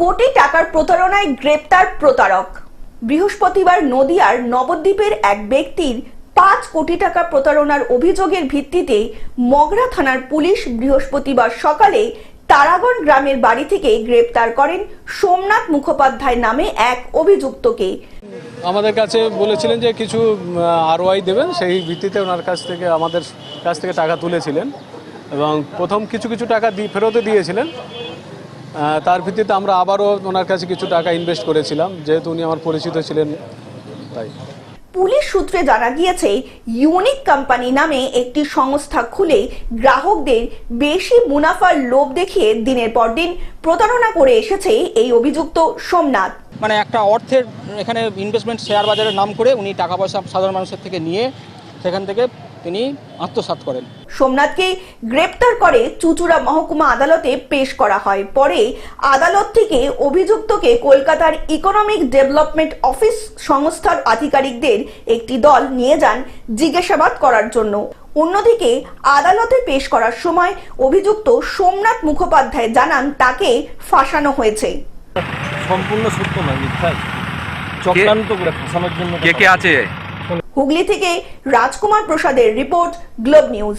কোটি টাকার প্রতারণায় গ্রেপ্তার প্রতারক। বৃহস্পতিবার নদিয়ার নবদ্বীপের এক ব্যক্তির পাঁচ কোটি টাকা প্রতারণার অভিযোগের ভিত্তিতে মগরা থানার পুলিশ বৃহস্পতিবার সকালে তারাগণ গ্রামের বাড়ি থেকে গ্রেপ্তার করেন সোমনাথ মুখোপাধ্যায় নামে এক অভিযুক্তকে। আমাদের কাছে বলেছিলেন যে কিছু আরওয়াই দেবেন, সেই ভিত্তিতে ওনার কাছ থেকে, আমাদের কাছ থেকে টাকা তুলেছিলেন এবং প্রথম কিছু কিছু টাকা ফেরতও দিয়েছিলেন। তার ভিত্তিতে আমরা আবারও ওনার কাছে কিছু টাকা ইনভেস্ট করেছিলাম যেহেতু উনি আমার পরিচিত ছিলেন তাই। পুলিশ সূত্রে জানা গিয়েছে ইউনিক কোম্পানি নামে একটি সংস্থা খুলে গ্রাহকদের বেশি মুনাফার লোভ দেখিয়ে দিনের পর দিন প্রতারণা করে এসেছে এই অভিযুক্ত সোমনাথ। মানে একটা অর্থের এখানে ইনভেস্টমেন্ট শেয়ার বাজারের নাম করে উনি টাকা পয়সা সাধারণ মানুষের থেকে নিয়ে সেখান থেকে তিনি আত্মসাৎ করেন। সোমনাথকে গ্রেপ্তার করে চুচুড়া মহকুমা আদালতে পেশ করা হয়। পরে আদালত থেকে অভিযুক্তকে কলকাতার ইকোনমিক ডেভেলপমেন্ট অফিস সংস্থার আধিকারিকদের একটি দল নিয়ে যান জিজ্ঞাসাবাদ করার জন্য। অন্যদিকে আদালতে পেশ করার সময় অভিযুক্ত সোমনাথ মুখোপাধ্যায় জানান তাকে ফাঁসানো হয়েছে। সম্পূর্ণ সত্য নয় মিথ্যা চক্রান্ত করে ফাঁসানোর জন্য কে কে আছে? হুগলি থেকে রাজকুমার প্রসাদের রিপোর্ট গ্লোব নিউজ।